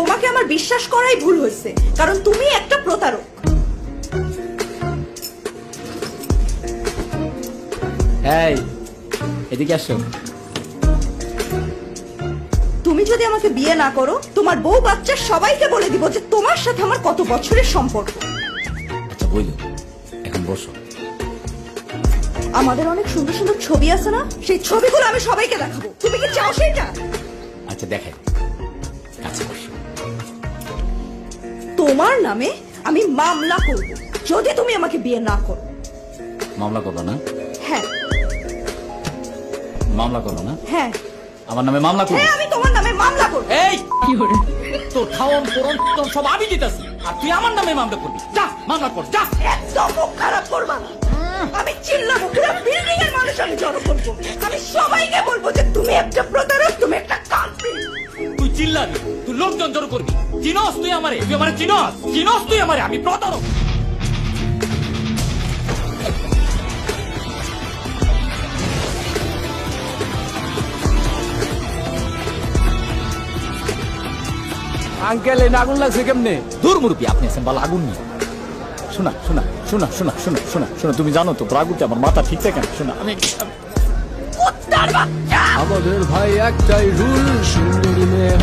তোমাকে আমার বিশ্বাস করাই ভুল হয়েছে কারণ তুমি একটা প্রতারক। এই এদিকে আসো। তুমি যদি আমাকে বিয়ে না করো তোমার বউ বাচ্চা সবাইকে বলে দিব যে তোমার সাথে আমার কত বছরের সম্পর্ক। আচ্ছা বইলো। এখন বসো। আমাদের অনেক সুন্দর সুন্দর ছবি আছে না? সেই ছবিগুলো আমি সবাইকে দেখাবো। তুমি কি চাও সেটা? আচ্ছা দেখাই। কাছে বসো। তোমার নামে আমি মামলা করব। যদি তুমি আমাকে বিয়ে না করো। মামলা করো না? হ্যাঁ। মামলা করো না? হ্যাঁ। আমার নামে মামলা করো হ্যাঁ আমি তোমার নামে মামলা করব। এই! তোর খাওয়ান পরন তোর সব আমি দিতেছি। আর তুই আমার নামে মামলা করবি। যা মামলা কর যা। একদম মুখ খারাপ করবা না। আমি চিল্লাবো পুরো বিল্ডিং এর মানুষ আমি জড়ো করব। আমি সবাইকে বলব যে তুমি একটা প্রতারক তুমি একটা কালপ্রিট তুই চিল্লাবি। লোকজন জড়ো করবি। চিনস তুই আমারে তুই আমারে চিনস চিনস তুই আমারে আমি প্রতারক। আঙ্কেল এই আগুন লাগছে কেমনে? দূর মুরব্বী আপনি আছেন বল আগুন নিয়ে। শোনা শোনা শোনা শোনা শোনা শোনা শোনা তুমি জানো তো প্রাগুতে আমার মাথা ঠিক থাকে না শোনা। আমি আমাদের ভাই একটাই রুল সুন্দরী মেয়ে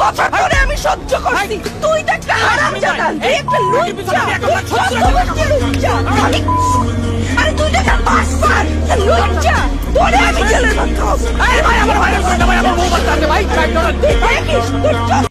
বছর ধরে আমি সহ্য করছি তুই তো একটা হারামজাদা তুই একটা লুচ্চা লুচ্চা, লুচ্চা। আমি আরে তুই তো একটা বাসপার